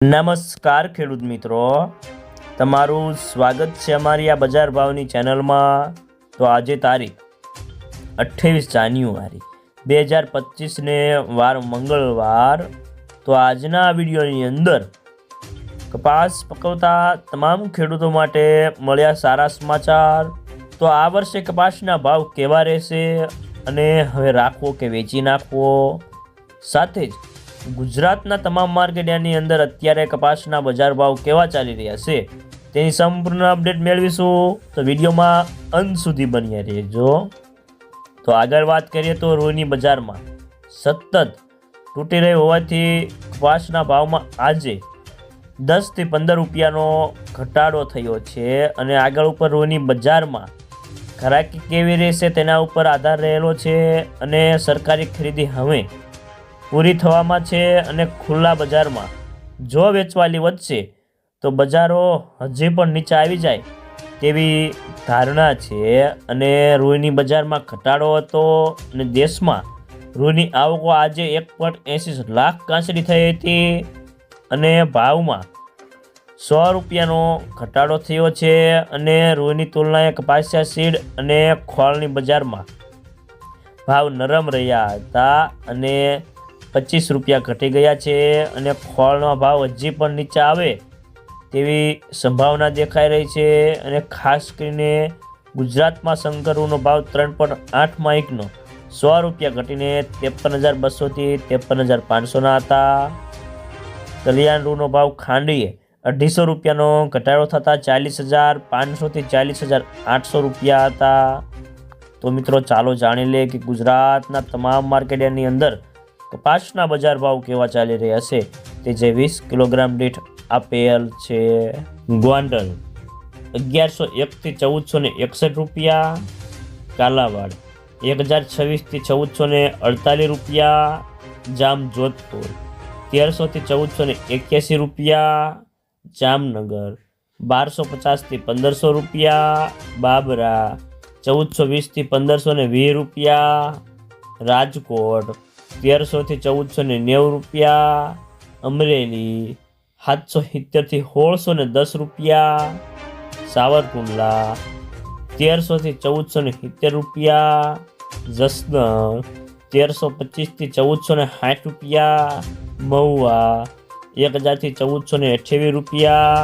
નમસ્કાર ખેડૂત મિત્રો. તમારું સ્વાગત છે અમારી આ બજાર ભાવની ચેનલમાં. તો આજે તારીખ અઠ્ઠાવીસ જાન્યુઆરી બે હજાર પચીસને વાર મંગળવાર. તો આજના વિડીયોની અંદર કપાસ પકવતા તમામ ખેડૂતો માટે મળ્યા સારા સમાચાર. તો આ વર્ષે કપાસના ભાવ કેવા રહેશે અને હવે રાખવો કે વેચી નાખવો? સાથે જ ગુજરાતના તમામ માર્કેટની અંદર અત્યારે કપાસના બજાર ભાવ કેવા ચાલી રહ્યા છે તેની સંપૂર્ણ અપડેટ મેળવીશું. તો વિડીયોમાં અંત સુધી બન્યા રહેજો. તો આગળ વાત કરીએ તો રોની બજારમાં સતત તૂટી રહી હોવાથી કપાસના ભાવમાં આજે દસથી પંદર રૂપિયાનો ઘટાડો થયો છે અને આગળ ઉપર રોની બજારમાં ઘરાકી કેવી રહેશે તેના ઉપર આધાર રહેલો છે અને સરકારી ખરીદી હવે પૂરી થવામાં છે અને ખુલ્લા બજારમાં. જો વેચવાલી વધશે, તો બજારો હજી પણ નીચે આવી જાય તેવી ધારણા છે અને રૂઈની બજારમાં ઘટાડો હતો અને દેશમાં રૂની આવકો આજે એક પોઈન્ટ એંસી લાખ કાંસડી થઈ હતી અને ભાવમાં સો રૂપિયાનો ઘટાડો થયો છે અને રૂની તુલનાએ કપાસિયા સીડ અને ખોળની બજારમાં ભાવ નરમ રહ્યા હતા અને પચીસ રૂપિયા ઘટી ગયા છે અને ખોળનો ભાવ હજી પણ નીચે આવે તેવી સંભાવના દેખાઈ રહી છે અને ખાસ કરીને ગુજરાતમાં શંકરુનો ભાવ ત્રણ પોઈન્ટ આઠમાં એકનો સો રૂપિયા ઘટીને ત્રેપન હજાર બસોથી ત્રેપન હજાર પાંચસોના હતા. કલ્યાણ રૂનો ભાવ ખાંડીએ અઢીસો રૂપિયાનો ઘટાડો થતાં ચાલીસ હજાર પાંચસોથી ચાલીસ હજાર આઠસો રૂપિયા હતા. તો મિત્રો ચાલો જાણી લે કે ગુજરાતના તમામ માર્કેટની અંદર કપાસના બજાર ભાવ કેવા ચાલી રહ્યા છે? તે જે વીસ કિલોગ્રામ દીઠ આપેલ છે ગ્વાન્ડલ અગિયારસો એકથી ચૌદસો ને એકસઠ રૂપિયા. કાલાવાડ. એક હજાર છવ્વીસથી ચૌદસો ને અડતાલીસ રૂપિયા. જામ જોધપુર તેરસોથી ચૌદસો ને એક્યાસી રૂપિયા. જામનગર. બારસો પચાસથી પંદરસો રૂપિયા. બાબરા. ચૌદસો વીસથી પંદરસો ને વીસ રૂપિયા. રાજકોટ. તેરસોથી ચૌદસો ને નેવું રૂપિયા, અમરેલી સાતસો સિત્તેરથી સોળસો ને દસ રૂપિયા, સાવરકુંડલા તેરસોથી ચૌદસો ને સિત્તેર રૂપિયા, જસદણ તેરસો પચીસથી ચૌદસો ને સાઠ રૂપિયા, મહુવા એક હજારથી ચૌદસો ને અઠ્યાવીસ રૂપિયા